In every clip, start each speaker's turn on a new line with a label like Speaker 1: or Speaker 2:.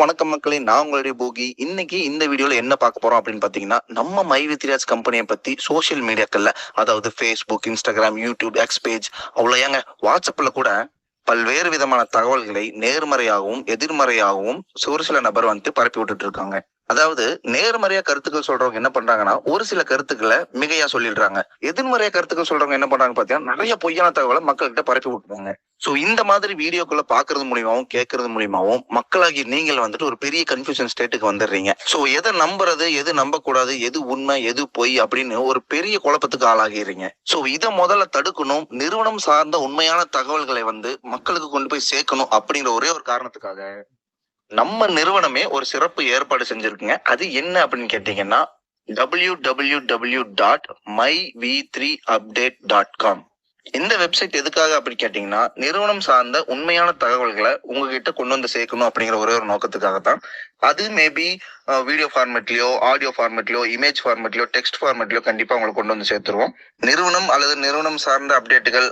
Speaker 1: வணக்கம் மக்களே நான் உங்களுடைய போகி. இன்னைக்கு இந்த வீடியோல என்ன பார்க்க போறோம் அப்படின்னு பாத்தீங்கன்னா நம்ம மை வித்ராஜ் கம்பெனியை பத்தி சோஷியல் மீடியாக்கள்ல அதாவது Facebook Instagram YouTube X page அவ்வளோ ஏங்க வாட்ஸ்அப்ல கூட பல்வேறு விதமான தகவல்களை நேர்மறையாகவும் எதிர்மறையாகவும் ஒரு சில நபர் வந்துட்டு பரப்பி விட்டுட்டு இருக்காங்க. அதாவது நேர்மறையா கருத்துக்கள் சொல்றவங்க என்ன பண்றாங்கன்னா ஒரு சில கருத்துக்களை மிகையா சொல்லிடுறாங்க. எதிர்மறையா கருத்துக்கள் சொல்றவங்க என்ன பண்றாங்க பாத்தீங்கன்னா நிறைய பொய்யான தகவலை மக்கள்கிட்ட பரப்பி விட்டுறாங்க. சோ இந்த மாதிரி வீடியோக்குள்ள பாக்குறது மூலியமாவும் கேட்கறது மூலியமாவும் மக்களாகி நீங்கள் வந்துட்டு ஒரு பெரிய கன்ஃபியூஷன் ஸ்டேட்டுக்கு வந்துடுறீங்க. சோ எதை நம்புறது எது நம்ப கூடாது எது உண்மை எது பொய் அப்படின்னு ஒரு பெரிய குழப்பத்துக்கு ஆளாகிறீங்க. சோ இதை முதல்ல தடுக்கணும். நிறுவனம் சார்ந்த உண்மையான தகவல்களை வந்து மக்களுக்கு கொண்டு போய் சேர்க்கணும் அப்படிங்கிற ஒரே ஒரு காரணத்துக்காக நம்ம நிறுவனமே ஒரு சிறப்பு ஏற்பாடு செஞ்சிருக்குங்க. அது என்ன அப்படின்னு கேட்டீங்கன்னா W W W dot my V three update dot com இந்த வெப்சைட் எதுக்காக அப்படி கேட்டீங்கன்னா நிறுவனம் சார்ந்த உண்மையான தகவல்களை உங்ககிட்ட கொண்டு வந்து சேர்க்கணும் அப்படிங்கிற ஒரே ஒரு நோக்கத்துக்காக தான் அது மேபி வீடியோ ஃபார்மேட்லயோ ஆடியோ ஃபார்மேட்லயோ இமேஜ் ஃபார்மேட்லயோ டெக்ஸ்ட் ஃபார்மேட்லயோ கண்டிப்பா உங்களுக்கு கொண்டு வந்து சேர்த்துருவோம். நிறுவனம் அல்லது நிறுவனம் சார்ந்த அப்டேட்டுகள்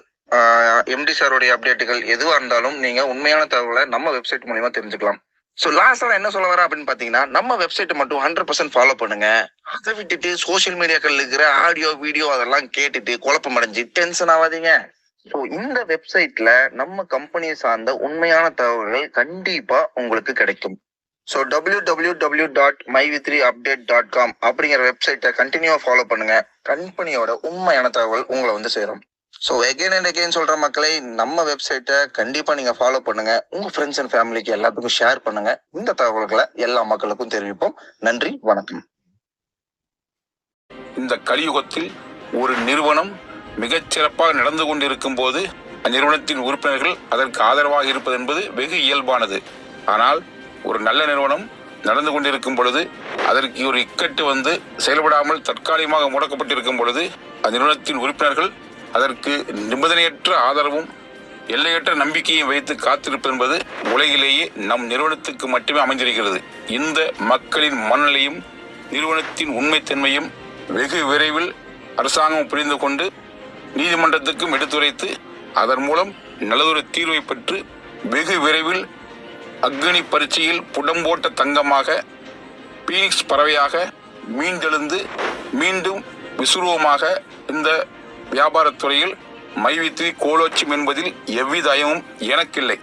Speaker 1: எம்டி சாருடைய அப்டேட்டுகள் எதுவாக இருந்தாலும் நீங்க உண்மையான தகவலை நம்ம வெப்சைட் மூலியமா தெரிஞ்சுக்கலாம். ஸோ லாஸ்டாக என்ன சொல்ல வரேன் அப்படின்னு பார்த்தீங்கன்னா நம்ம வெப்சைட்டை மட்டும் ஹண்ட்ரட் பர்சன்ட் ஃபாலோ பண்ணுங்க. அதை விட்டுட்டு சோஷியல் மீடியாக்கள் இருக்கிற ஆடியோ வீடியோ அதெல்லாம் கேட்டுட்டு குழப்பம் அடைஞ்சு டென்ஷன் ஆகாதீங்க ஸோ இந்த வெப்சைட்ல நம்ம கம்பெனியை சார்ந்த உண்மையான தகவல்கள் கண்டிப்பா உங்களுக்கு கிடைக்கும். So W W W dot my V three update dot com அப்படிங்கிற வெப்சைட்டை கண்டினியூவா ஃபாலோ பண்ணுங்க கம்பெனியோட உண்மையான தகவல் உங்களை வந்து சேரும். ஸோ எகைன் அண்ட் எகைன் சொல்ற மக்களை நம்ம வெப்சைட்டை கண்டிப்பா நீங்க ஃபாலோ பண்ணுங்க. உங்க ஃப்ரெண்ட்ஸ் அண்ட் ஃபேமிலிக்கு எல்லாத்துக்கும் ஷேர் பண்ணுங்க. இந்த தகவல்களை எல்லா மக்களுக்கும் தெரிவிப்போம். நன்றி வணக்கம்.
Speaker 2: இந்த கலியுகத்தில் ஒரு நிறுவனம் மிகச்சிறப்பாக நடந்து கொண்டிருக்கும் போது அந்நிறுவனத்தின் உறுப்பினர்கள் அதற்கு ஆதரவாக இருப்பது என்பது வெகு இயல்பானது. ஆனால் ஒரு நல்ல நிறுவனம் நடந்து கொண்டிருக்கும் பொழுது அதற்கு ஒரு இக்கட்டு வந்து செயல்படாமல் தற்காலிகமாக முடக்கப்பட்டிருக்கும் பொழுது அந்நிறுவனத்தின் உறுப்பினர்கள் அதற்கு நிபந்தனையற்ற ஆதரவும் எல்லையற்ற நம்பிக்கையும் வைத்து காத்திருப்பது என்பது உலகிலேயே நம் நிறுவனத்துக்கு மட்டுமே அமைந்திருக்கிறது. இந்த மக்களின் மனநிலையும் நிறுவனத்தின் உண்மைத்தன்மையும் வெகு விரைவில் அரசாங்கம் புரிந்து கொண்டு நீதிமன்றத்துக்கும் எடுத்துரைத்து அதன் மூலம் நல்லதொரு தீர்வை பெற்று வெகு விரைவில் அக்னி பரீட்சையில் புடம்போட்ட தங்கமாக பீனிக்ஸ் பறவையாக மீண்டெழுந்து மீண்டும் விசுருவமாக இந்த வியாபாரத் துறையில் மைவித்ரி கோலோச்சும் என்பதில் எவ்வித ஐயமும் எனக்கில்லை.